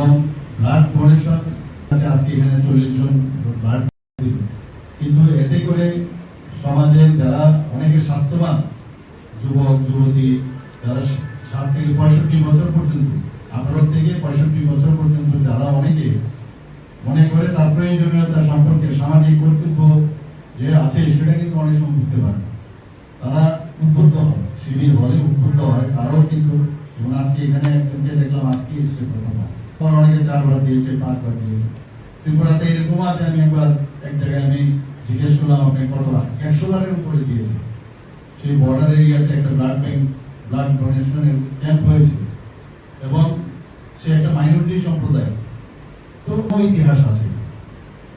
এবং blood donation আছে, আজকে এখানে চল্লিশ জন ব্লাড কিন্তু এতে করে সমাজে যারা অনেকে স্বাস্থ্যবান, যুবক, যুবতী, যারা ষাট থেকে পঁয়ষট্টি বছর পর্যন্ত, আঠারো থেকে পঁয়ষট্টি বছর পর্যন্ত যারা অনেকে মনে করে তার প্রয়োজনীয়তা সম্পর্কে সামাজিক কর্তব্য যে আছে, সেটা কিন্তু অনেক সময় বুঝতে পারে তারা উদ্বুদ্ধ হয়, শিবির বলে উদ্বুদ্ধ হয়, তারাও কিন্তু আজকে এখানে দেখলাম, আজকে এসছে প্রথমবার। তখন অনেকে চারবার দিয়েছে পাঁচবার দিয়েছে ত্রিপুরাতে এরকম আছে, আমি একবার এক জায়গায় আমি জিজ্ঞেস করলাম আপনি কতবার একশো বারের উপরে দিয়েছে। সেই বর্ডার এরিয়াতে একটা ব্লাড ব্যাংক ব্লাড ডোনেশনের ক্যাম্প হয়েছে। এবং সে একটা মাইনরিটি সম্প্রদায় তো ইতিহাস আছে।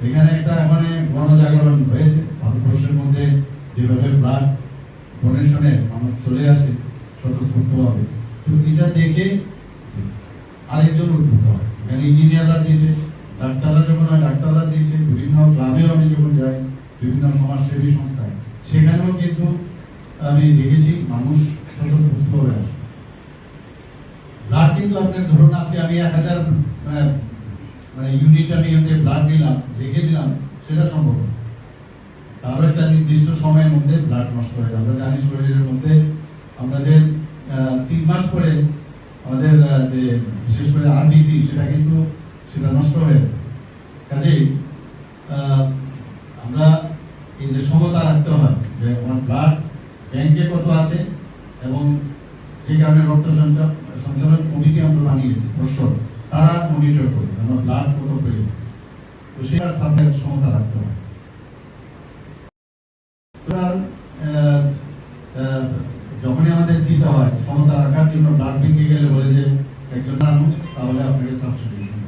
এখানে একটা মানে গণজাগরণ হয়েছে। ভারতবর্ষের মধ্যে যেভাবে ব্লাড ডোনেশনে মানুষ চলে আসে, স্বতঃস্ফূর্তভাবে। তো এটা দেখে আরেকজন উদ্ভূত। হয় এখানে ইঞ্জিনিয়াররা দিয়েছে ডাক্তাররা যখন হয় ডাক্তাররা দিয়েছে বিভিন্ন ক্লাবেও আমি যখন যাই বিভিন্ন সমাজসেবী সংস্থায় সেখানেও কিন্তু আমি দেখেছি মানুষ স্বতঃস্ফূর্তভাবে আসে। ব্লাড কিন্তু আপনার ধরুন আছে আমি এক হাজার আহ, মানে ইউনিট আমি এখান ব্লাড নিলাম রেখে দিলাম সেটা সম্ভব না। তারও একটা নির্দিষ্ট সময়ের মধ্যে ব্লাড নষ্ট হয়ে যায়। আমরা জানি শরীরের মধ্যে আমাদের তিন মাস পরে আমাদের যে বিশেষ করে আরবিসি সেটা কিন্তু, সেটা নষ্ট হয়ে যায়। কাজেই আমরা এই যে সমতা রাখতে হয় যে আমার ব্লাড ব্যাংকে কত আছে এবং যে কারণে রক্ত সঞ্চালন কমিটি আমরা বানিয়েছি পর্ষদ তারা মনিটর করে, আমার ব্লাড কত প্রয়োজন। তো সেটার সামনে সমতা রাখতে হয় আমাদের দিতে হয়। সমতা রাখার জন্য ব্লাড ব্যাংকে গেলে বলে যে একজন আনুন তাহলে আপনাকে সাবস্টিটিউশন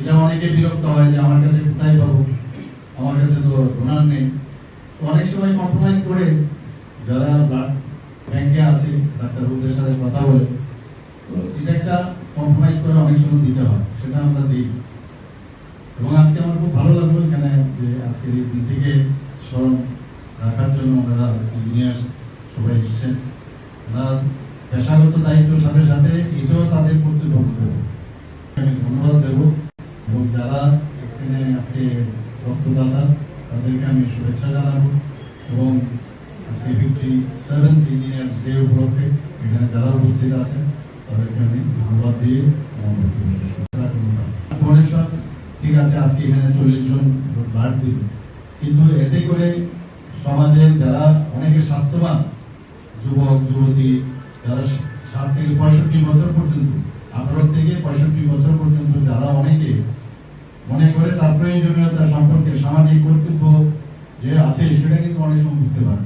এটা অনেকে বিরক্ত হয় যে, আমার কাছে কোথায় পাবো? আমার কাছে তো ডোনার নেই। অনেক সময় কম্প্রোমাইজ করে যারা ব্লাড ব্যাংকে আছে, ডাক্তারবাবুদের সাথে কথা বলে, তো এটা একটা কম্প্রোমাইজ করে অনেক সময় দিতে হয়, সেটা আমরা দিই। এবং আজকে আমার খুব ভালো লাগল এখানে যে আজকের এই দিনটিকে স্মরণ রাখার জন্য ওনারা ইঞ্জিনিয়ার্স সবাই এসেছেন। পেশাগত দায়িত্বের সাথে সাথে এটাও তাদের কর্তব্য আমি ধন্যবাদ দেব এবং যারা এখানে আজকে রক্তদাতা তাদেরকে আমি শুভেচ্ছা জানাব এবং আজকে ফিফটি সেভেন্থ ইঞ্জিনিয়ার্স ডে উপলক্ষে এখানে যারা উপস্থিত আছেন, তাদেরকে আমি ধন্যবাদ দিয়ে ডোনেশন ঠিক আছে, আজকে এখানে চল্লিশ জন ব্লাড দিল। কিন্তু এতে করে সমাজের যারা অনেকে স্বাস্থ্যবান, যুবক, যুবতী যারা ষাট থেকে পঁয়ষট্টি বছর পর্যন্ত, আঠারো থেকে পঁয়ষট্টি বছর পর্যন্ত যারা অনেকে মনে করে তার প্রয়োজনীয়তা সম্পর্কে সামাজিক কর্তব্য যে আছে, সেটা কিন্তু অনেক সময় বুঝতে পারে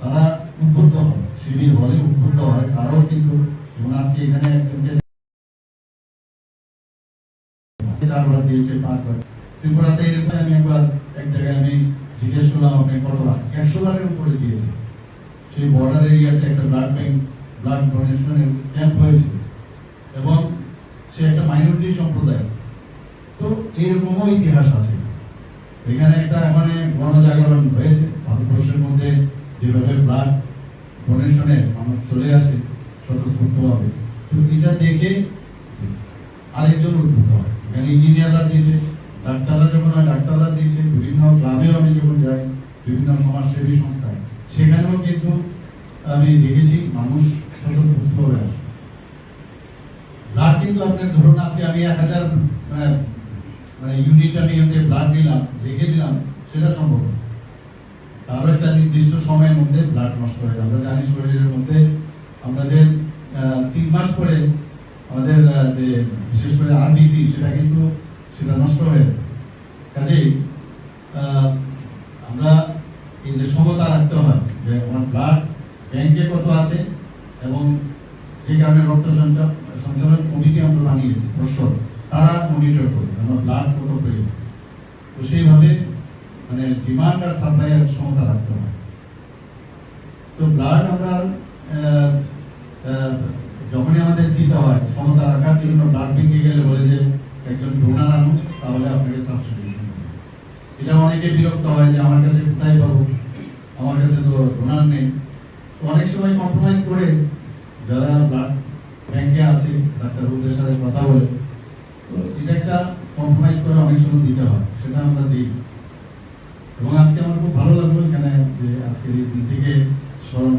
তারা উদ্বুদ্ধ হয় শিবির বলে উদ্বুদ্ধ হয়, তারাও কিন্তু যেমন আজকে এখানে চারবার এরকম একবার এক আমি জিজ্ঞেস করলাম, আপনি কতবার একশো বারের দিয়েছে। সেই বর্ডার এরিয়াতে একটা ব্লাড ব্যাংক ব্লাড ডোনেশনের ক্যাম্প হয়েছে এবং সে একটা মাইনরিটি সম্প্রদায়। তো এরকমও ইতিহাস আছে। এখানে একটা মানে গণজাগরণ হয়েছে। ভারতবর্ষের মধ্যে যেভাবে ব্লাড ডোনেশনে মানুষ চলে আসে স্বতঃস্ফূর্তভাবে। তো এটা দেখে আরেকজন উদ্ভূত হয়। এখানে ইঞ্জিনিয়াররা দিয়েছে, ডাক্তাররা যখন হয়, ডাক্তাররা দিয়েছে, বিভিন্ন ক্লাবেও আমি যখন যাই, বিভিন্ন সমাজসেবী সংস্থায়, সেখানেও কিন্তু আমি দেখেছি মানুষ স্বতঃস্ফূর্তভাবে আসে। ব্লাড কিন্তু আপনার ধরুন আছে আমি এক হাজার মানে ইউনিট আমি থেকে ব্লাড নিলাম, রেখে দিলাম, সেটা সম্ভব তারও একটা নির্দিষ্ট সময়ের মধ্যে ব্লাড নষ্ট হয়ে যায় আমরা জানি শরীরের মধ্যে আমাদের তিন মাস পরে আমাদের যে বিশেষ করে আরবিসি সেটা কিন্তু সেটা নষ্ট হয়ে যায়। কাজেই আমরা এই যে সমতা রাখতে হয় যে আমার ব্লাড ব্যাংকে কত আছে এবং যে কারণে রক্ত সঞ্চালন কমিটি আমরা বানিয়েছি পর্ষদ তারা মনিটর করে, আমার ব্লাড কত প্রয়োজন তো সেইভাবে মানে ডিমান্ড আর সাপ্লাই এর সমতা রাখতে হয়। তো ব্লাড আমরা যখনই আমাদের দিতে হয় সমতা রাখার জন্য ব্লাড ব্যাংকে গেলে বলে যে একজন ডোনার আনুন, তাহলে আপনাকে সাবস্টিটিউশন এটা অনেকে বিরক্ত হয় যে আমার কাছে কোথায় পাবো? আমার কাছে তো ডোনার নেই। অনেক সময় কম্প্রোমাইজ করে যারা ব্যাংকে আছে, ডাক্তারবাবুদের সাথে কথা বলে, তো অনেক সময় দিতে হয়, সেটা আমরা দিই। এবং আজকে আমার খুব ভালো লাগল এখানে যে আজকের এই দিনটিকে স্মরণ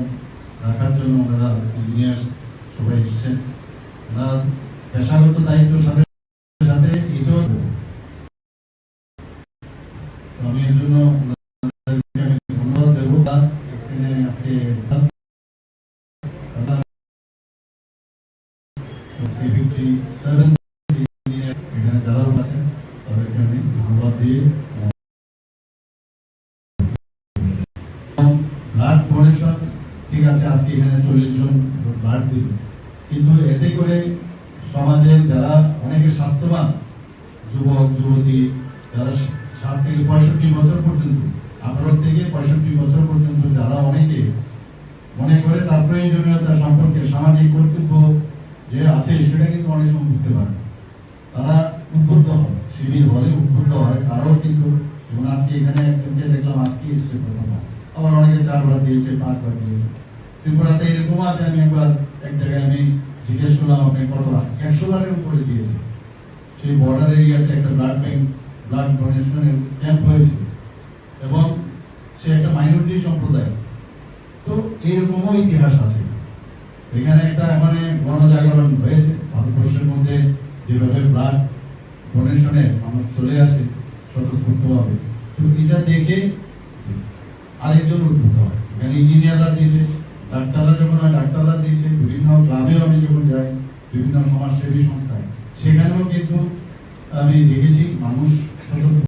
রাখার জন্য ওনারা ইঞ্জিনিয়ার্স সবাই এসেছেন ওনার পেশাগত দায়িত্বের সাথে সাথে এটাও আমি এর জন্য সেভেন যারা অনেকে স্বাস্থ্যবান, যুবক, যুবতী, যারা বছর পর্যন্ত, আঠারো থেকে পঁয়ষট্টি বছর পর্যন্ত যারা অনেকে মনে করে তার সম্পর্কে সামাজিক কর্তব্য যে আছে সেটা কিন্তু অনেক সময় বুঝতে পারে। তারা উদ্বুদ্ধ হয় শিবির বলে উদ্বুদ্ধ হয়। তারাও কিন্তু যেমন আজকে এখানে একজনকে দেখলাম, আজকে এসছে প্রথমবার আবার অনেকে চারবার দিয়েছে পাঁচবার দিয়েছে। ত্রিপুরাতে এরকম আছে, আমি একবার এক জায়গায় আমি জিজ্ঞেস করলাম আপনি কতবার একশো বারের উপরে দিয়েছে। সেই বর্ডার এরিয়াতে একটা ব্লাড ব্যাংক ব্লাড ডোনেশনের ক্যাম্প হয়েছে। এবং সে একটা মাইনরিটি সম্প্রদায় তো এরকমও ইতিহাস আছে। এখানে একটা মানে গণজাগরণ হয়েছে। ভারতবর্ষের মধ্যে যেভাবে ব্লাড ডোনেশনে মানুষ চলে আসে, স্বতঃস্ফূর্তভাবে। তো এটা দেখে আরেকজন উদ্ভূত হয়। এখানে ইঞ্জিনিয়াররা দিয়েছে, ডাক্তাররা যখন হয়, ডাক্তাররা দিয়েছে, বিভিন্ন ক্লাবেও আমি যখন যাই, বিভিন্ন সমাজসেবী সংস্থায়, সেখানেও কিন্তু আমি দেখেছি মানুষ